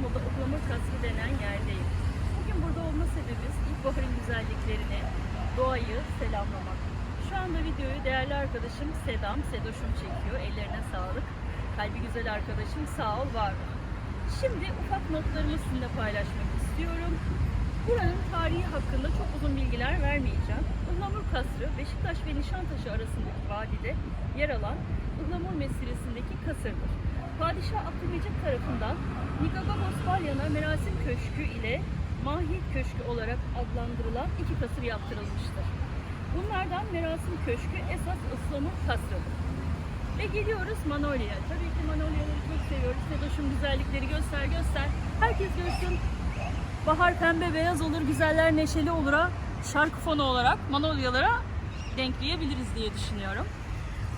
İstanbul'da Ihlamur Kasrı denen yerdeyim. Bugün burada olma sebebimiz ilkbaharın güzelliklerini, doğayı selamlamak. Şu anda videoyu değerli arkadaşım Sedam, Sedoş'um çekiyor. Ellerine sağlık. Kalbi güzel arkadaşım sağ ol, var ol. Şimdi ufak notlarımı sizinle paylaşmak istiyorum. Buranın tarihi hakkında çok uzun bilgiler vermeyeceğim. Ihlamur Kasrı, Beşiktaş ve Nişantaşı arasındaki vadide yer alan Ihlamur meselesindeki kasırdır. Padişah Abdülmecit tarafından Nikagamos Balyana Merasim Köşkü ile Mahiyet Köşkü olarak adlandırılan iki kasır yaptırılmıştır. Bunlardan Merasim Köşkü esas Ihlamur Kasrı'dır. Ve geliyoruz Manolya'ya. Tabii ki Manolyaları çok seviyoruz. Sedoş'un güzellikleri göster göster. Herkes görsün. Bahar pembe beyaz olur, güzeller neşeli olur'a şarkı fonu olarak Manolyalara denkleyebiliriz diye düşünüyorum.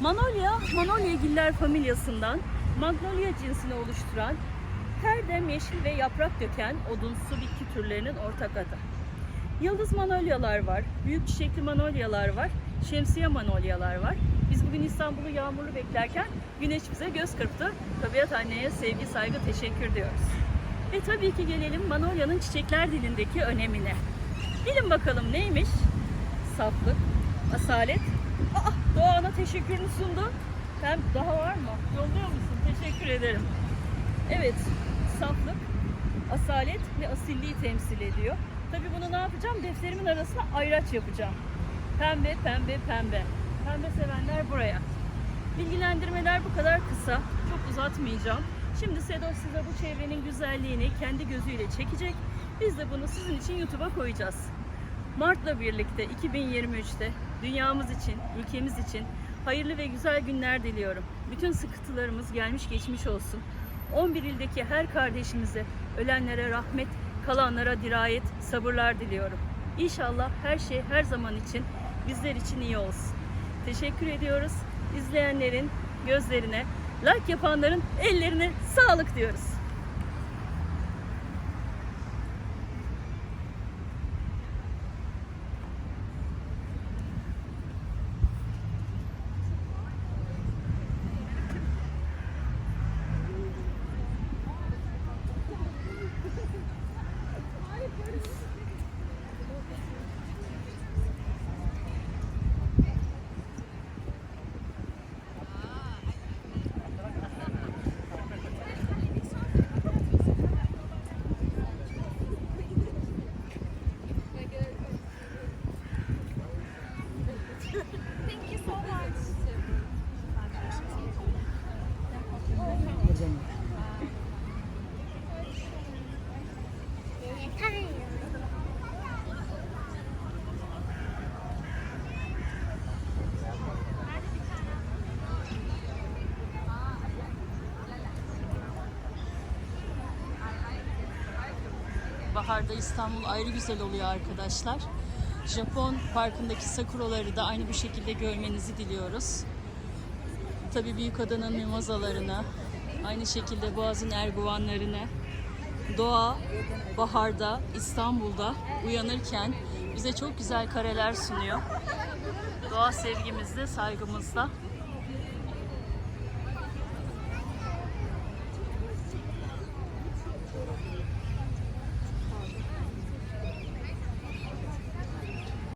Manolya, Manolyagiller familyasından Magnolia cinsini oluşturan her dem yeşil ve yaprak döken odunsu bitki türlerinin ortak adı. Yıldız manolyalar var, büyük çiçekli manolyalar var, şemsiye manolyalar var. Biz bugün İstanbul'u yağmurlu beklerken güneş bize göz kırptı. Tabiat anneye sevgi, saygı, teşekkür diyoruz. Ve tabii ki gelelim manolyanın çiçekler dilindeki önemine. Bilin bakalım neymiş? Saflık, asalet. Aa, Doğa ana teşekkürünü sundu. Sen daha var mı? Yolluyor musun? Teşekkür ederim. Evet, saflık, asalet ve asilliği temsil ediyor. Tabii bunu ne yapacağım? Defterimin arasına ayraç yapacağım. Pembe, pembe, pembe. Pembe sevenler buraya. Bilgilendirmeler bu kadar kısa. Çok uzatmayacağım. Şimdi Sedoş size bu çevrenin güzelliğini kendi gözüyle çekecek. Biz de bunu sizin için YouTube'a koyacağız. Mart'la birlikte 2023'te dünyamız için, ülkemiz için hayırlı ve güzel günler diliyorum. Bütün sıkıntılarımız gelmiş geçmiş olsun. 11 ildeki her kardeşimize, ölenlere rahmet, kalanlara dirayet, sabırlar diliyorum. İnşallah her şey her zaman için bizler için iyi olsun. Teşekkür ediyoruz. İzleyenlerin gözlerine, like yapanların ellerine sağlık diyoruz. Baharda İstanbul ayrı güzel oluyor arkadaşlar. Japon parkındaki sakuraları da aynı bu şekilde görmenizi diliyoruz. Tabii Büyükada'nın mimozalarını, aynı şekilde Boğaz'ın erguvanlarını, doğa baharda İstanbul'da uyanırken bize çok güzel kareler sunuyor. Doğa sevgimizde, saygımızda